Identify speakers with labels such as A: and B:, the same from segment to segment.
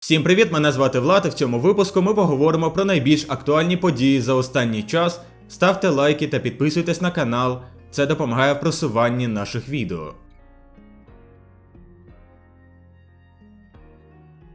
A: Всім привіт! Мене звати Влад. і В цьому випуску ми поговоримо про найбільш актуальні події за останній час. Ставте лайки та підписуйтесь на канал. Це допомагає в просуванні наших відео.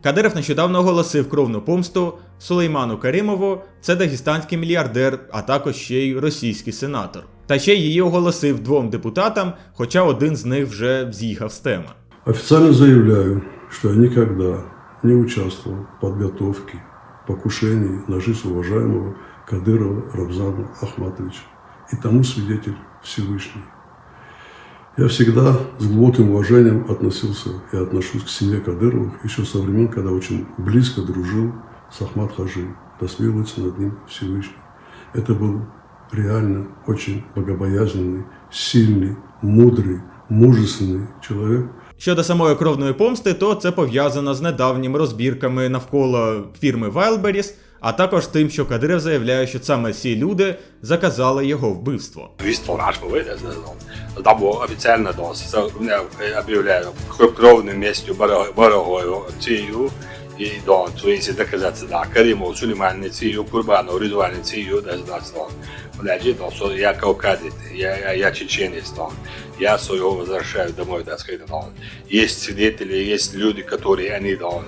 A: Кадиров нещодавно оголосив кровну помсту Сулейману Каримову, це дагестанський мільярдер, а також ще й російський сенатор. Та ще її оголосив двом депутатам, хоча один з них вже з'їхав з теми.
B: Официально заявляю, что я никогда не участвовал в подготовке покушений на жизнь уважаемого Кадырова Рамзана Ахматовича. И тому свидетель Всевышний. Я всегда с глубоким уважением относился и отношусь к семье Кадыровых еще со времен, когда очень близко дружил с Ахмат Хажи. Да смилуется над ним Всевышний. Это был реально очень богобоязненный, сильный, мудрый, мужественный человек,
A: Щодо самої кровної помсти, то це пов'язано з недавніми розбірками навколо фірми Wildberries, а також тим, що Кадиров заявляє, що саме ці люди заказали його вбивство.
C: Var Ashmo ved det. Там офіційно досить об'являю кровною містю ворогою цією і до цієї доказати да Каримов Сулейман цією Курбану ритуальні цією да здатство. Мляджі то я кавказець, я я я чеченець Я свого возвращаю домой, да сказать, то. Есть свидетели, есть люди, которые они то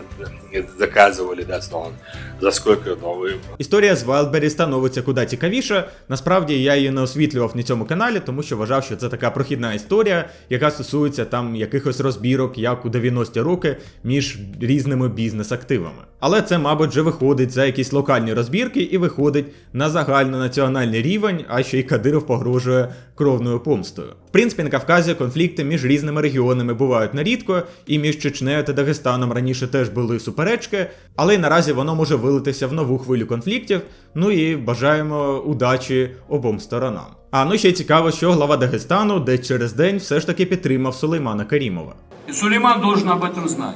C: заказывали, да, то. За сколько то вы
A: Історія з Wildberries становиться куди цікавіше. Насправді я її не освітлював на цьому каналі, тому що вважав, що це така прохідна історія, яка стосується там якихось розбірок, як у 90-ті роки, між різними бізнес-активами. Але це, мабуть, вже виходить за якісь локальні розбірки і виходить на загальнонаціональний рівень, а ще й Кадиров погрожує кровною помстою. В принципі, на Кавказі конфлікти між різними регіонами бувають нерідко, і між Чечнею та Дагестаном раніше теж були суперечки, але й наразі воно може вилитися в нову хвилю конфліктів. Ну і бажаємо удачі обом сторонам. А ну ще цікаво, що глава Дагестану десь через день все ж таки підтримав Сулеймана Карімова.
D: И Сулейман должен об этом знать.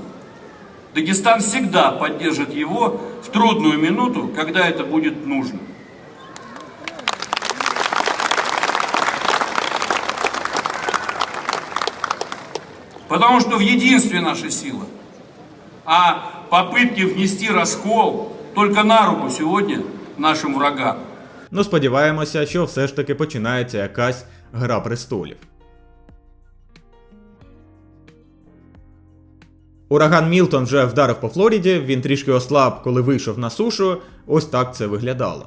D: Дагестан всегда поддержит его в трудную минуту, когда это будет нужно. Потому что в единстве наша сила. А попытки внести раскол только на руку сегодня нашим врагам.
A: Ну сподіваємося, що все ж таки починається якась гра престолів. Ураган Мілтон вже вдарив по Флориді, він трішки ослаб, коли вийшов на сушу. Ось так це виглядало.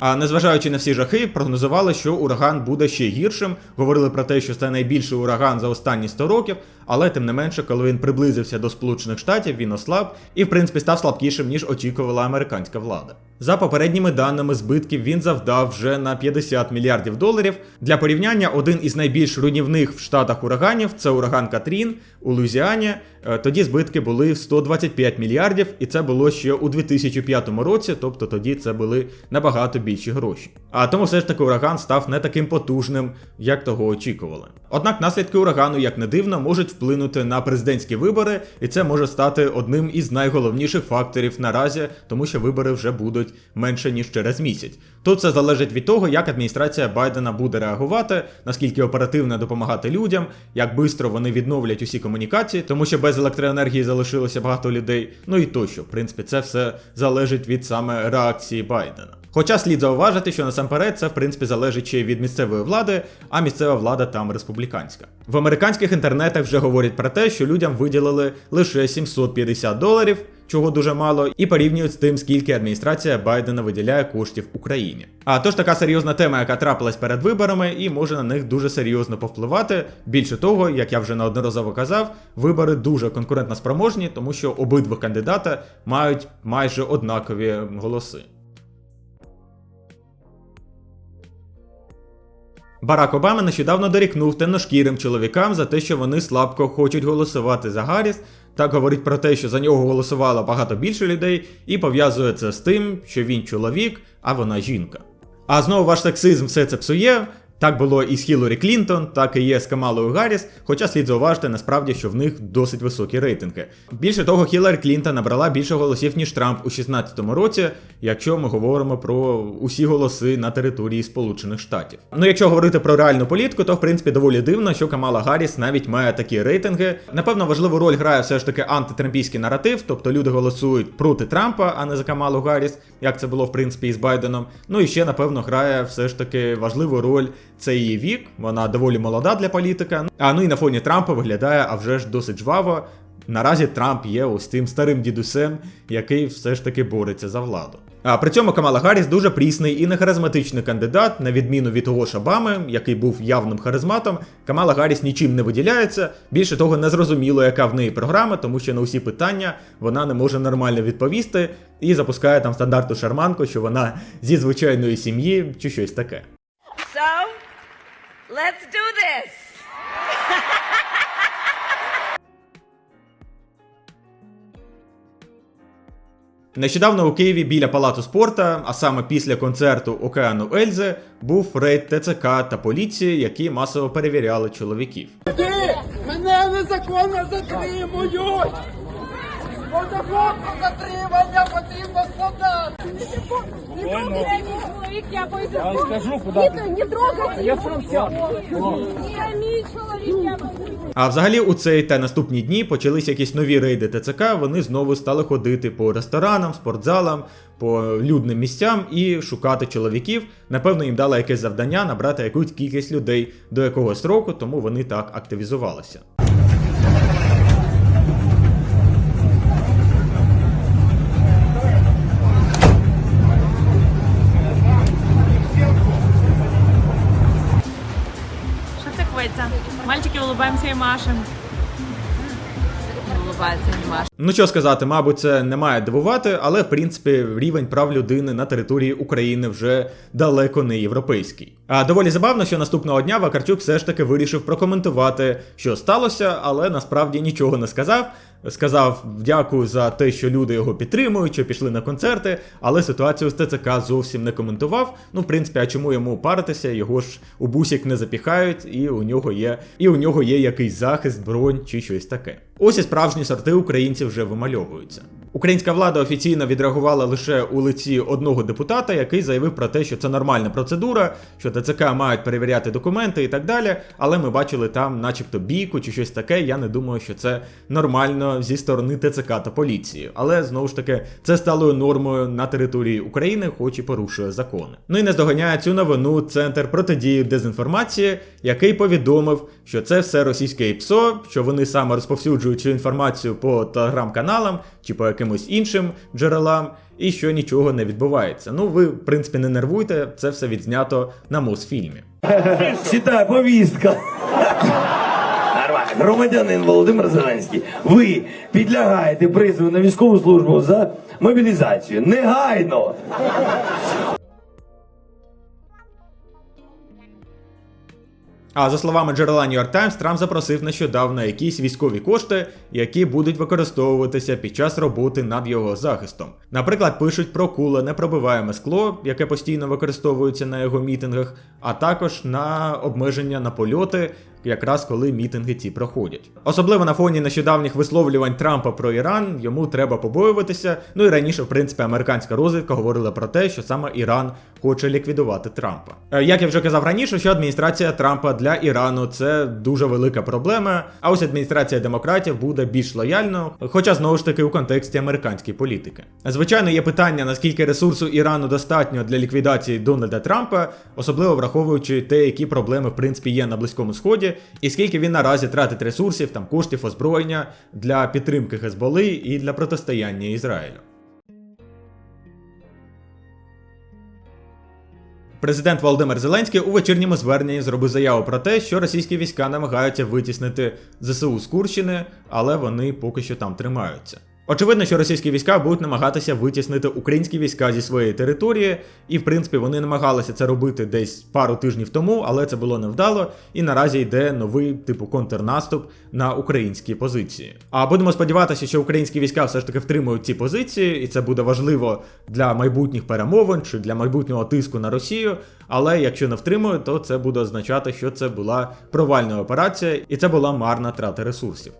A: А незважаючи на всі жахи, прогнозували, що ураган буде ще гіршим. Говорили про те, що це найбільший ураган за останні 100 років, але тим не менше, коли він приблизився до Сполучених Штатів, він ослаб і, в принципі, став слабкішим, ніж очікувала американська влада. За попередніми даними збитків він завдав вже на 50 мільярдів доларів. Для порівняння, один із найбільш руйнівних в штатах ураганів це ураган Катрін у Луїзіані. Е, Тоді збитки були в 125 мільярдів, і це було ще у 2005 році, тобто тоді це були набагато більші гроші. А тому все ж таки ураган став не таким потужним, як того очікували. Однак наслідки урагану, як не дивно, можуть вплинути на президентські вибори, і це може стати одним із найголовніших факторів наразі, тому що вибори вже будуть менше ніж через місяць. Тут це залежить від того, як адміністрація Байдена буде реагувати, наскільки оперативно допомагати людям, як швидко вони відновлять усі комунікації, тому що без електроенергії залишилося багато людей. Ну і тощо, в принципі, це все залежить від саме реакції Байдена. Хоча слід зауважити, що насамперед це в принципі залежить ще від місцевої влади, а місцева влада там республіканська. В американських інтернетах вже говорять про те, що людям виділили лише 750 доларів, чого дуже мало, і порівнюють з тим, скільки адміністрація Байдена виділяє коштів Україні. А тож така серйозна тема, яка трапилась перед виборами, і може на них дуже серйозно повпливати. Більше того, як я вже неодноразово казав, вибори дуже конкурентно спроможні, тому що обидва кандидата мають майже однакові голоси. Барак Обама нещодавно дорікнув темношкірим чоловікам за те, що вони слабко хочуть голосувати за Гарріс. Так говорить про те, що за нього голосувало багато більше людей, і пов'язує це з тим, що він чоловік, а вона жінка. А знову ваш сексизм все це псує. Так було і з Хіларі Клінтон, так і є з Камалою Гарріс, хоча слід зауважити насправді, що в них досить високі рейтинги. Більше того, Хіларі Клінтон набрала більше голосів, ніж Трамп у 16-му році, якщо ми говоримо про усі голоси на території Сполучених Штатів. Ну, якщо говорити про реальну політику, то в принципі доволі дивно, що Камала Гарріс навіть має такі рейтинги. Напевно, важливу роль грає все ж таки антитрампійський наратив, тобто люди голосують проти Трампа, а не за Камалу Гарріс, як це було в принципі і з Байденом. Ну і ще, напевно, грає все ж таки важливу роль це її вік. Вона доволі молода для політика. А ну і на фоні Трампа виглядає, а вже ж досить жваво. Наразі Трамп є ось тим старим дідусем, який все ж таки бореться за владу. А при цьому Камала Гарріс дуже прісний і не харизматичний кандидат, на відміну від того ж Обами, який був явним харизматом. Камала Гарріс нічим не виділяється. Більше того, не зрозуміло, яка в неї програма, тому що на усі питання вона не може нормально відповісти і запускає там стандартну шарманку, що вона зі звичайної сім'ї чи щось таке.
E: Let's do this.
A: Нещодавно у Києві біля палацу спорта, а саме після концерту Океану Ельзи, був рейд ТЦК та поліції, які масово перевіряли чоловіків.
F: Ти мене незаконно затримують! Незаконно затримання потрібно складати!
G: Не трогайте человек, я пойду. Я скажу, куда не, не трогайте Я сам Я мій чоловік, я.
A: А взагалі у цей та наступні дні почались якісь нові рейди ТЦК. Вони знову стали ходити по ресторанам, спортзалам, по людним місцям і шукати чоловіків. Напевно, їм дало якесь завдання набрати якусь кількість людей до якогось року, тому вони так активізувалися.
H: Мальчики улыбаемся и машем.
E: Улыбается не Маша.
A: Ну що сказати, мабуть, це не має дивувати, але в принципі рівень прав людини на території України вже далеко не європейський. А доволі забавно, що наступного дня Вакарчук все ж таки вирішив прокоментувати, що сталося, але насправді нічого не сказав. Сказав дякую за те, що люди його підтримують, що пішли на концерти, але ситуацію з ТЦК зовсім не коментував. Ну, в принципі, а чому йому паритися? Його ж у бусік не запіхають, і у нього є, і у нього є якийсь захист, бронь чи щось таке. Ось і справжні сорти українців вже вимальовуються. Українська влада офіційно відреагувала лише у лиці одного депутата, який заявив про те, що це нормальна процедура, що ТЦК мають перевіряти документи і так далі. Але ми бачили там, начебто, бійку чи щось таке. Я не думаю, що це нормально зі сторони ТЦК та поліції. Але знову ж таки, це стало нормою на території України, хоч і порушує закони. Ну і не здоганяє цю новину центр протидії дезінформації, який повідомив, що це все російське ІПСО, що вони саме розповсюджують цю інформацію по телеграм-каналам чи по якимось іншим джерелам, і що нічого не відбувається. Ну, ви, в принципі, не нервуйте, це все відзнято на Мосфільмі.
I: Читай, повістка. Громадянин Володимир Зеленський, ви підлягаєте призову на військову службу за мобілізацію. Негайно.
A: А за словами джерела New York Times, Трамп запросив нещодавно якісь військові кошти, які будуть використовуватися під час роботи над його захистом. Наприклад, пишуть про куле непробиваєме скло, яке постійно використовується на його мітингах, а також на обмеження на польоти, якраз коли мітинги ці проходять. Особливо на фоні нещодавніх висловлювань Трампа про Іран, йому треба побоюватися. Ну і раніше, в принципі, американська розвідка говорила про те, що саме Іран хоче ліквідувати Трампа. Е, Як я вже казав раніше, що адміністрація Трампа для Ірану це дуже велика проблема. А ось адміністрація демократів буде більш лояльно, хоча знову ж таки у контексті американської політики. Звичайно, є питання, наскільки ресурсу Ірану достатньо для ліквідації Дональда Трампа, особливо враховуючи те, які проблеми в принципі є на Близькому Сході, і скільки він наразі тратить ресурсів, там коштів озброєння для підтримки Хезболи і для протистояння Ізраїлю. Президент Володимир Зеленський у вечірньому зверненні зробив заяву про те, що російські війська намагаються витіснити ЗСУ з Курщини, але вони поки що там тримаються. Очевидно, що російські війська будуть намагатися витіснити українські війська зі своєї території, і в принципі вони намагалися це робити десь пару тижнів тому, але це було невдало. І наразі йде новий типу контрнаступ на українські позиції. А будемо сподіватися, що українські війська все ж таки втримують ці позиції, і це буде важливо для майбутніх перемовин чи для майбутнього тиску на Росію. Але якщо не втримують, то це буде означати, що це була провальна операція, і це була марна трата ресурсів.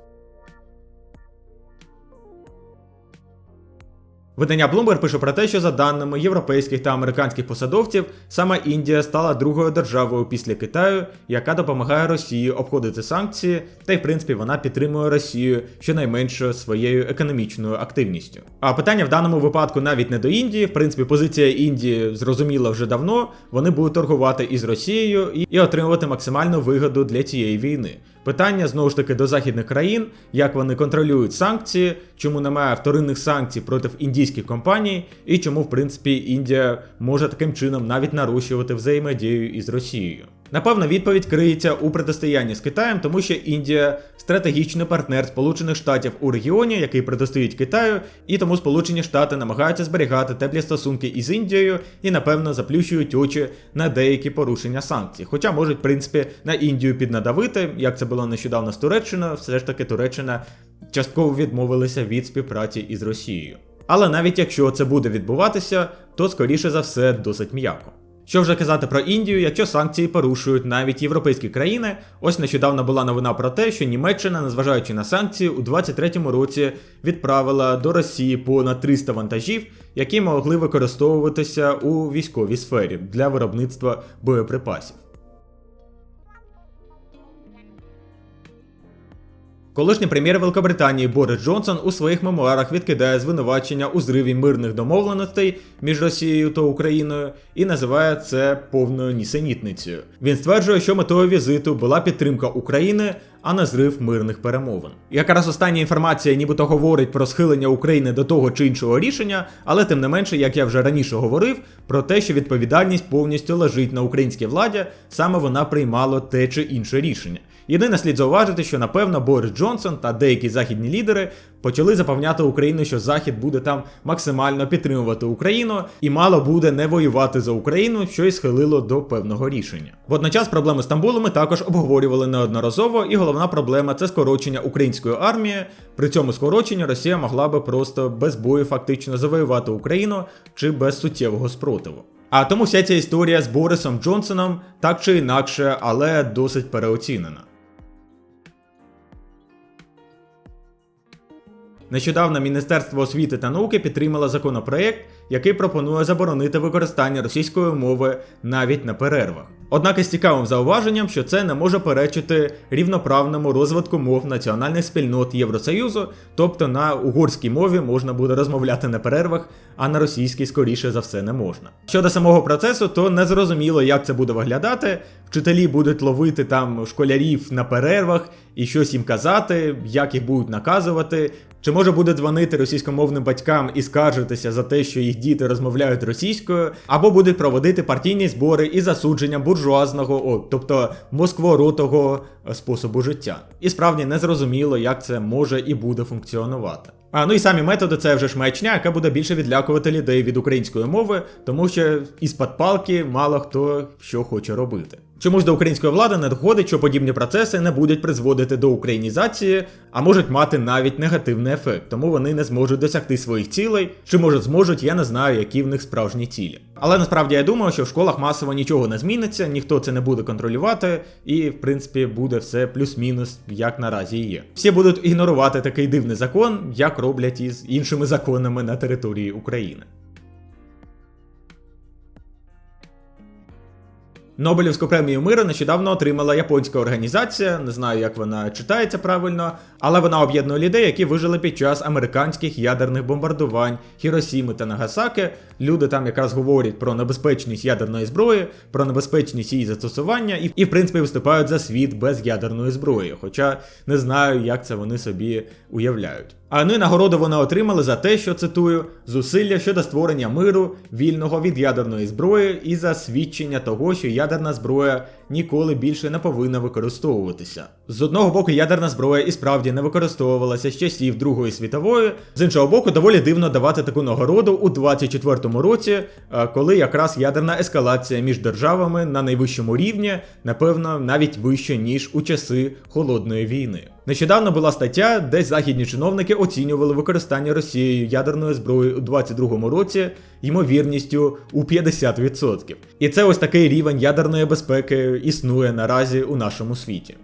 A: Видання Bloomberg пише про те, що за даними європейських та американських посадовців, саме Індія стала другою державою після Китаю, яка допомагає Росії обходити санкції, та й в принципі вона підтримує Росію щонайменше своєю економічною активністю. А питання в даному випадку навіть не до Індії. В принципі, позиція Індії зрозуміла вже давно. Вони будуть торгувати із Росією і, отримувати максимальну вигоду для цієї війни. Питання знову ж таки до західних країн, як вони контролюють санкції, чому немає вторинних санкцій проти індійських компаній, і чому, в принципі, Індія може таким чином навіть нарощувати взаємодію із Росією. Напевно, відповідь криється у протистоянні з Китаєм, тому що Індія стратегічний партнер Сполучених Штатів у регіоні, який протистоїть Китаю, і тому Сполучені Штати намагаються зберігати теплі стосунки із Індією і, напевно, заплющують очі на деякі порушення санкцій. Хоча можуть, в принципі, на Індію піднадавити, як це було нещодавно з Туреччиною, все ж таки Туреччина частково відмовилася від співпраці із Росією. Але навіть якщо це буде відбуватися, то скоріше за все досить м'яко. Що вже казати про Індію, якщо санкції порушують навіть європейські країни, ось нещодавно була новина про те, що Німеччина, незважаючи на санкції, у 23-му році відправила до Росії понад 300 вантажів, які могли використовуватися у військовій сфері для виробництва боєприпасів. Колишній прем'єр Великобританії Борис Джонсон у своїх мемуарах відкидає звинувачення у зриві мирних домовленостей між Росією та Україною і називає це повною нісенітницею. Він стверджує, що метою візиту була підтримка України, а не зрив мирних перемовин. Якраз остання інформація нібито говорить про схилення України до того чи іншого рішення, але тим не менше, як я вже раніше говорив, про те, що відповідальність повністю лежить на українській владі, саме вона приймала те чи інше рішення. Єдине слід зауважити, що напевно Борис Джонсон та деякі західні лідери почали запевняти Україну, що Захід буде там максимально підтримувати Україну і мало буде не воювати за Україну, що й схилило до певного рішення. Водночас проблеми з Стамбулом ми також обговорювали неодноразово, і головна проблема це скорочення української армії. При цьому скороченні Росія могла би просто без бою фактично завоювати Україну чи без суттєвого спротиву. А тому вся ця історія з Борисом Джонсоном так чи інакше, але досить переоцінена. Нещодавно Міністерство освіти та науки підтримало законопроект, який пропонує заборонити використання російської мови навіть на перервах. Однак із цікавим зауваженням, що це не може перечити рівноправному розвитку мов національних спільнот Євросоюзу, тобто на угорській мові можна буде розмовляти на перервах, а на російській скоріше за все не можна. Щодо самого процесу, то не зрозуміло, як це буде виглядати. Вчителі будуть ловити там школярів на перервах і щось їм казати, як їх будуть наказувати. Чи може буде дзвонити російськомовним батькам і скаржитися за те, що їх діти розмовляють російською, або будуть проводити партійні збори із засудженням буржуазного, о, тобто москворотого е, способу життя. І справді не зрозуміло, як це може і буде функціонувати. А ну і самі методи це вже ж маячня, яка буде більше відлякувати людей від української мови, тому що із-пад палки мало хто що хоче робити. Чомусь до української влади не доходить, що подібні процеси не будуть призводити до українізації, а можуть мати навіть негативний ефект, тому вони не зможуть досягти своїх цілей, чи може зможуть, я не знаю, які в них справжні цілі. Але насправді я думаю, що в школах масово нічого не зміниться, ніхто це не буде контролювати, і в принципі буде все плюс-мінус, як наразі є. Всі будуть ігнорувати такий дивний закон, як роблять із іншими законами на території України. Нобелівську премію миру нещодавно отримала японська організація, не знаю, як вона читається правильно, але вона об'єднує людей, які вижили під час американських ядерних бомбардувань Хіросіми та Нагасаки. Люди там якраз говорять про небезпечність ядерної зброї, про небезпечність її застосування, і, і в принципі виступають за світ без ядерної зброї. Хоча не знаю, як це вони собі уявляють. А ну і нагороду вони отримали за те, що цитую, зусилля щодо створення миру, вільного від ядерної зброї, і за свідчення того, що ядерна зброя ніколи більше не повинна використовуватися. З одного боку, ядерна зброя і справді не використовувалася з часів Другої світової, з іншого боку, доволі дивно давати таку нагороду у 24-му році, е, коли якраз ядерна ескалація між державами на найвищому рівні, напевно, навіть вище ніж у часи холодної війни. Нещодавно була стаття, де західні чиновники оцінювали використання Росією ядерної зброї у 22-му році ймовірністю у 50%. І це ось такий рівень ядерної безпеки існує наразі у нашому світі.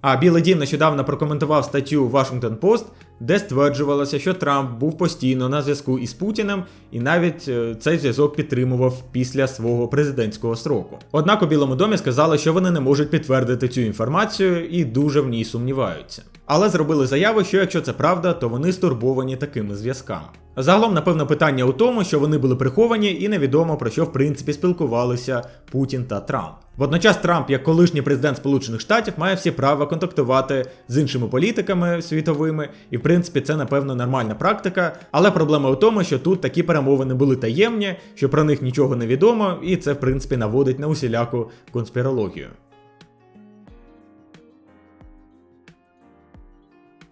A: А Білий Дім нещодавно прокоментував статтю Washington Post, де стверджувалося, що Трамп був постійно на зв'язку із Путіним і навіть е, цей зв'язок підтримував після свого президентського строку. Однак у Білому домі сказали, що вони не можуть підтвердити цю інформацію і дуже в ній сумніваються. Але зробили заяву, що якщо це правда, то вони стурбовані такими зв'язками. Загалом, напевно, питання у тому, що вони були приховані і невідомо про що в принципі спілкувалися Путін та Трамп. Водночас Трамп, як колишній президент Сполучених Штатів, має всі права контактувати з іншими політиками світовими, і в принципі це напевно нормальна практика. Але проблема у тому, що тут такі перемовини були таємні, що про них нічого не відомо, і це в принципі наводить на усіляку конспірологію.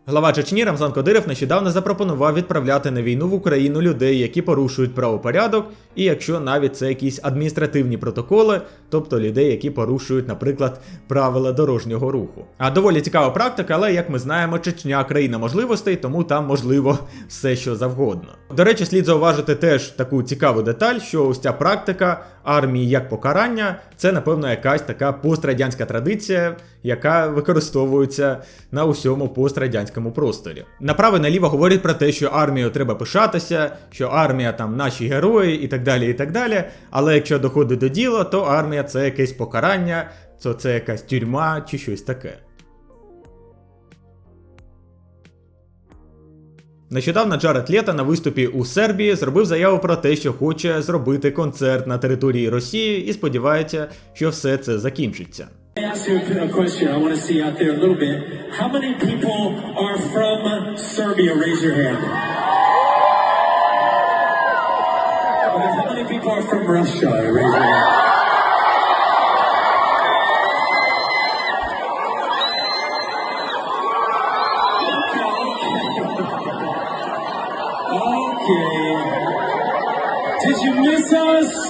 A: Глава Чечні Рамзан Кадиров нещодавно запропонував відправляти на війну в Україну людей, які порушують правопорядок, і якщо навіть це якісь адміністративні протоколи, тобто людей, які порушують, наприклад, правила дорожнього руху. А доволі цікава практика, але як ми знаємо, Чечня країна можливостей, тому там можливо все, що завгодно. До речі, слід зауважити теж таку цікаву деталь, що ось ця практика армії як покарання це, напевно, якась така пострадянська традиція, яка використовується на усьому пострадянському просторі. Направо наліво говорять про те, що армією треба пишатися, що армія там наші герої і так далі. і так далі. Але якщо доходить до діла, то армія це якесь покарання, то це якась тюрма чи щось таке. Нещодавно Джаред Лето на виступі у Сербії зробив заяву про те, що хоче зробити концерт на території Росії і сподівається, що все це закінчиться.
J: Ask you a question. I want to see out there a little bit. How many people are from Serbia? Raise your hand. Okay, how many people are from Russia? Raise your hand. Okay. Did you miss us?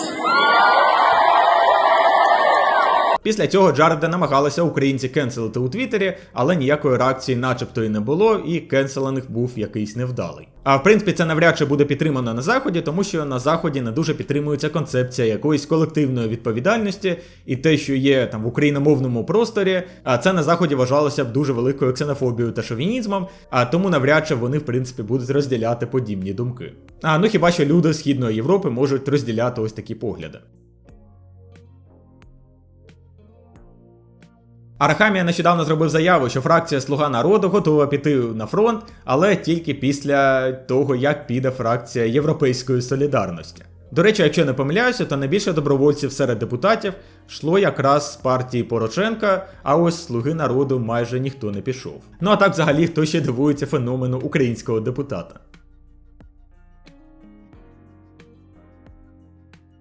A: Після цього Джареда намагалися українці кенселити у Твіттері, але ніякої реакції, начебто, і не було, і кенселинг був якийсь невдалий. А в принципі, це навряд чи буде підтримано на заході, тому що на заході не дуже підтримується концепція якоїсь колективної відповідальності, і те, що є там в україномовному просторі, а це на заході вважалося б дуже великою ксенофобією та шовінізмом, а тому навряд чи вони в принципі будуть розділяти подібні думки. А ну хіба що люди Східної Європи можуть розділяти ось такі погляди. Арахамія нещодавно зробив заяву, що фракція Слуга народу готова піти на фронт, але тільки після того, як піде фракція Європейської солідарності. До речі, якщо не помиляюся, то найбільше добровольців серед депутатів йшло якраз з партії Порошенка, а ось слуги народу майже ніхто не пішов. Ну а так взагалі хто ще дивується феномену українського депутата.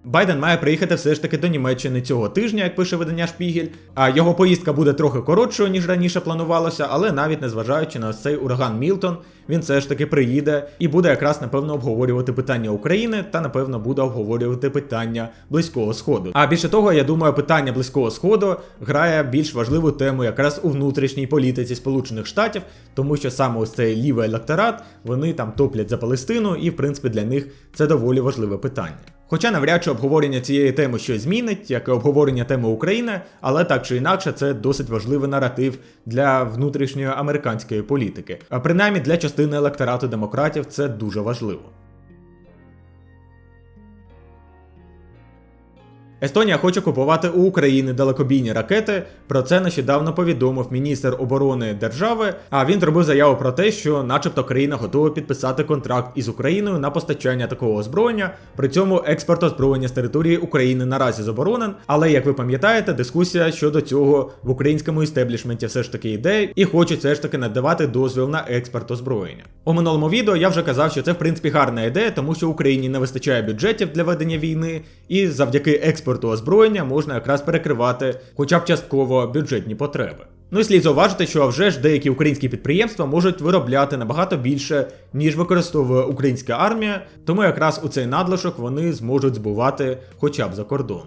A: Байден має приїхати все ж таки до Німеччини цього тижня, як пише видання Шпігель. А його поїздка буде трохи коротшою, ніж раніше планувалося, але навіть незважаючи на цей ураган Мілтон, він все ж таки приїде і буде якраз напевно обговорювати питання України та напевно буде обговорювати питання Близького Сходу. А більше того, я думаю, питання Близького Сходу грає більш важливу тему якраз у внутрішній політиці Сполучених Штатів, тому що саме ось цей лівий електорат вони там топлять за Палестину, і в принципі для них це доволі важливе питання. Хоча навряд чи обговорення цієї теми щось змінить, як і обговорення теми України, але так чи інакше це досить важливий наратив для внутрішньої американської політики. А принаймні для частини електорату демократів це дуже важливо. Естонія хоче купувати у України далекобійні ракети. Про це нещодавно повідомив міністр оборони держави. А він зробив заяву про те, що, начебто, країна готова підписати контракт із Україною на постачання такого озброєння. При цьому експорт озброєння з території України наразі заборонен. Але як ви пам'ятаєте, дискусія щодо цього в українському істеблішменті все ж таки йде, і хочуть все ж таки надавати дозвіл на експорт озброєння. У минулому відео я вже казав, що це в принципі гарна ідея, тому що Україні не вистачає бюджетів для ведення війни, і завдяки експорту озброєння можна якраз перекривати хоча б частково бюджетні потреби. Ну і слід зауважити, що вже ж деякі українські підприємства можуть виробляти набагато більше, ніж використовує українська армія, тому якраз у цей надлишок вони зможуть збувати хоча б за кордон.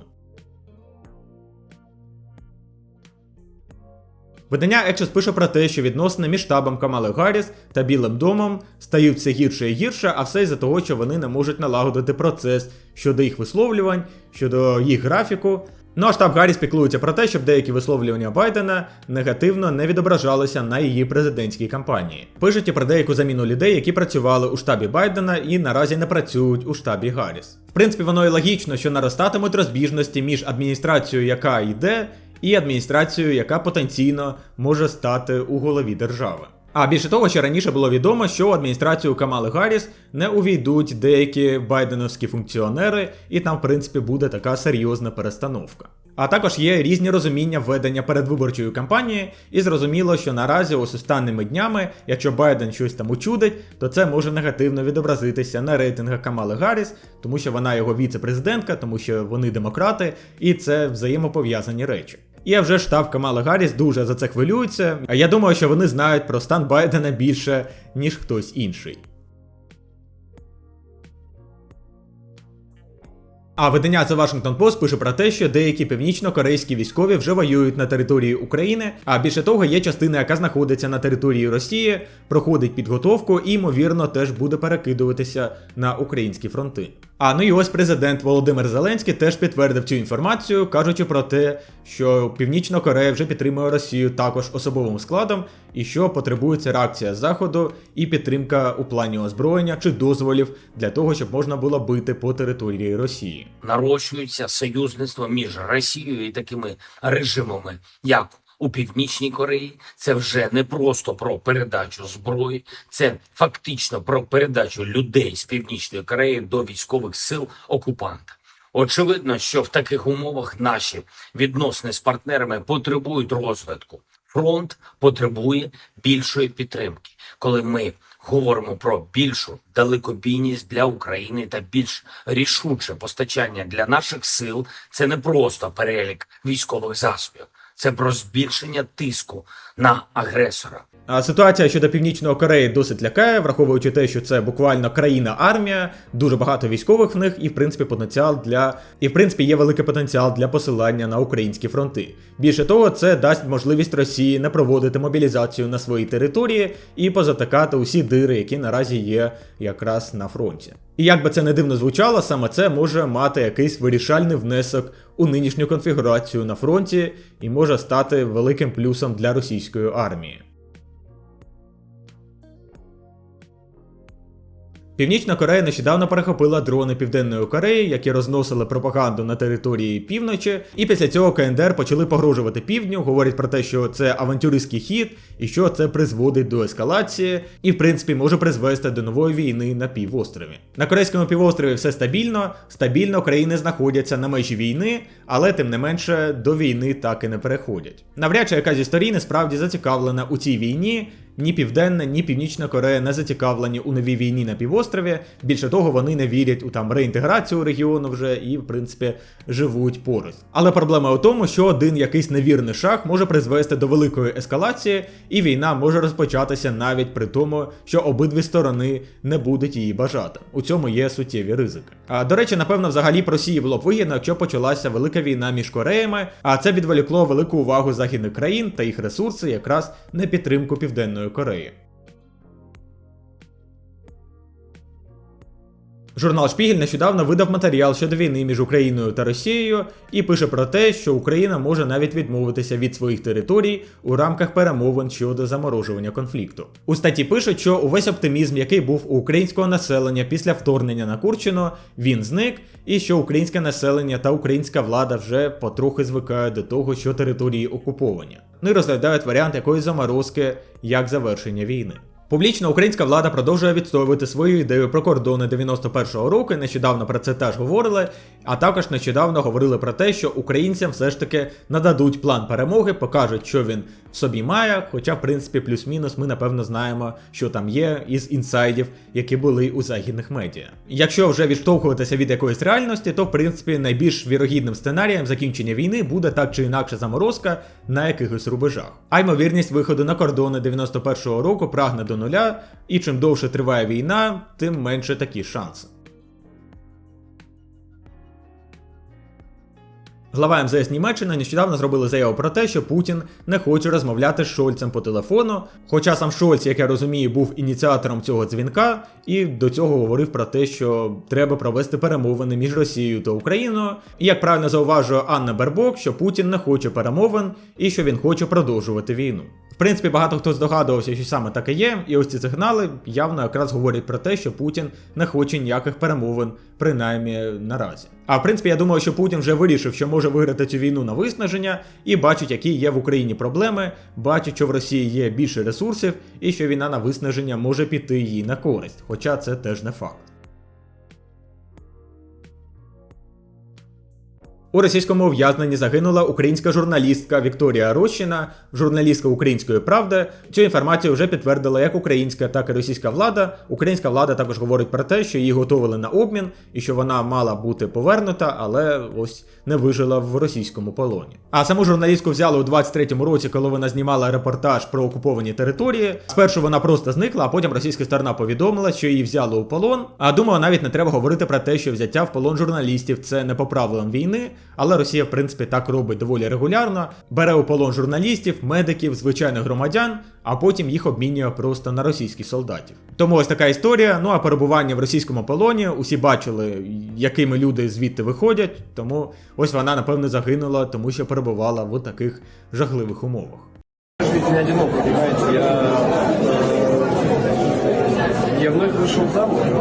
A: Видання Екшес пише про те, що відносини між штабом Камали Гарріс та Білим домом стають все гірше і гірше, а все із-за того, що вони не можуть налагодити процес щодо їх висловлювань, щодо їх графіку. Ну а штаб Гарріс піклується про те, щоб деякі висловлювання Байдена негативно не відображалися на її президентській кампанії. Пишуть і про деяку заміну людей, які працювали у штабі Байдена і наразі не працюють у штабі Гарріс. В принципі, воно і логічно, що наростатимуть розбіжності між адміністрацією, яка йде, і адміністрацією, яка потенційно може стати у голові держави. А більше того, ще раніше було відомо, що у адміністрацію Камали Гарріс не увійдуть деякі байденовські функціонери, і там, в принципі, буде така серйозна перестановка. А також є різні розуміння ведення передвиборчої кампанії, і зрозуміло, що наразі ось останніми днями, якщо Байден щось там учудить, то це може негативно відобразитися на рейтингах Камали Гарріс, тому що вона його віце-президентка, тому що вони демократи, і це взаємопов'язані речі. І вже штаб Камали Гарріс дуже за це хвилюється. А я думаю, що вони знають про стан Байдена більше, ніж хтось інший. А видання The Washington Post пише про те, що деякі північно-корейські військові вже воюють на території України, а більше того, є частина, яка знаходиться на території Росії, проходить підготовку і, ймовірно, теж буде перекидуватися на українські фронти. А ну і ось президент Володимир Зеленський теж підтвердив цю інформацію, кажучи про те, що Північна Корея вже підтримує Росію також особовим складом, і що потребується реакція Заходу і підтримка у плані озброєння чи дозволів для того, щоб можна було бити по території Росії.
K: нарощується союзництво між Росією і такими режимами, як у Північній Кореї. Це вже не просто про передачу зброї, це фактично про передачу людей з Північної Кореї до військових сил окупанта. Очевидно, що в таких умовах наші відносини з партнерами потребують розвитку. Фронт потребує більшої підтримки, коли ми говоримо про більшу далекобійність для України та більш рішуче постачання для наших сил. Це не просто перелік військових засобів, це про збільшення тиску на агресора.
A: Ситуація щодо Північної Кореї досить лякає, враховуючи те, що це буквально країна-армія, дуже багато військових в них, і в принципі потенціал для і в принципі є великий потенціал для посилання на українські фронти. Більше того, це дасть можливість Росії не проводити мобілізацію на своїй території і позатикати усі дири, які наразі є якраз на фронті. І як би це не дивно звучало, саме це може мати якийсь вирішальний внесок у нинішню конфігурацію на фронті і може стати великим плюсом для російської армії. Північна Корея нещодавно перехопила дрони Південної Кореї, які розносили пропаганду на території півночі, і після цього КНДР почали погрожувати півдню, говорять про те, що це авантюристський хід і що це призводить до ескалації, і в принципі може призвести до нової війни на півострові. На корейському півострові все стабільно, стабільно країни знаходяться на межі війни, але тим не менше до війни так і не переходять. Навряд чи яка зі сторін справді зацікавлена у цій війні. Ні Південна, ні Північна Корея не зацікавлені у новій війні на півострові. Більше того, вони не вірять у там реінтеграцію регіону вже і, в принципі, живуть поруч. Але проблема у тому, що один якийсь невірний шаг може призвести до великої ескалації, і війна може розпочатися навіть при тому, що обидві сторони не будуть її бажати. У цьому є суттєві ризики. А до речі, напевно, взагалі б Росії було б вигідно, якщо почалася велика війна між Кореями, а це відволікло велику увагу західних країн та їх ресурси якраз на підтримку Південної Кореї. Журнал Шпігель нещодавно видав матеріал щодо війни між Україною та Росією і пише про те, що Україна може навіть відмовитися від своїх територій у рамках перемовин щодо заморожування конфлікту. У статті пишуть, що увесь оптимізм, який був у українського населення після вторгнення на Курщину, він зник, і що українське населення та українська влада вже потрохи звикають до того, що території окуповані. Ну і розглядають варіант якоїсь заморозки як завершення війни. Публічно українська влада продовжує відстоювати свою ідею про кордони 91-го року. Нещодавно про це теж говорили. А також нещодавно говорили про те, що українцям все ж таки нададуть план перемоги, покажуть, що він собі має. Хоча, в принципі, плюс-мінус, ми напевно знаємо, що там є із інсайдів, які були у західних медіа. Якщо вже відштовхуватися від якоїсь реальності, то в принципі найбільш вірогідним сценарієм закінчення війни буде так чи інакше заморозка на якихось рубежах. А ймовірність виходу на кордони 91-го року прагне до нуля, і чим довше триває війна, тим менше такі шанси. Глава МЗС Німеччини нещодавно зробили заяву про те, що Путін не хоче розмовляти з Шольцем по телефону. Хоча сам Шольц, як я розумію, був ініціатором цього дзвінка, і до цього говорив про те, що треба провести перемовини між Росією та Україною. І як правильно зауважує Анна Бербок, що Путін не хоче перемовин і що він хоче продовжувати війну. В принципі, багато хто здогадувався, що саме таке є, і ось ці сигнали явно якраз говорять про те, що Путін не хоче ніяких перемовин, принаймні наразі. А в принципі, я думаю, що Путін вже вирішив, що може виграти цю війну на виснаження, і бачить, які є в Україні проблеми, бачить, що в Росії є більше ресурсів, і що війна на виснаження може піти їй на користь, хоча це теж не факт. У російському ув'язненні загинула українська журналістка Вікторія Рощина, журналістка Української правди. Цю інформацію вже підтвердила як українська, так і російська влада. Українська влада також говорить про те, що її готували на обмін і що вона мала бути повернута, але ось не вижила в російському полоні. А саму журналістку взяли у 23-му році, коли вона знімала репортаж про окуповані території. Спершу вона просто зникла, а потім російська сторона повідомила, що її взяли у полон. А думаю, навіть не треба говорити про те, що взяття в полон журналістів це не по правилам війни. Але Росія, в принципі, так робить доволі регулярно. Бере у полон журналістів, медиків, звичайних громадян, а потім їх обмінює просто на російських солдатів. Тому ось така історія. Ну а перебування в російському полоні усі бачили, якими люди звідти виходять. Тому ось вона, напевно, загинула, тому що перебувала в таких жахливих умовах.
L: не одинок, понимаете, я, я вновь вышел замуж.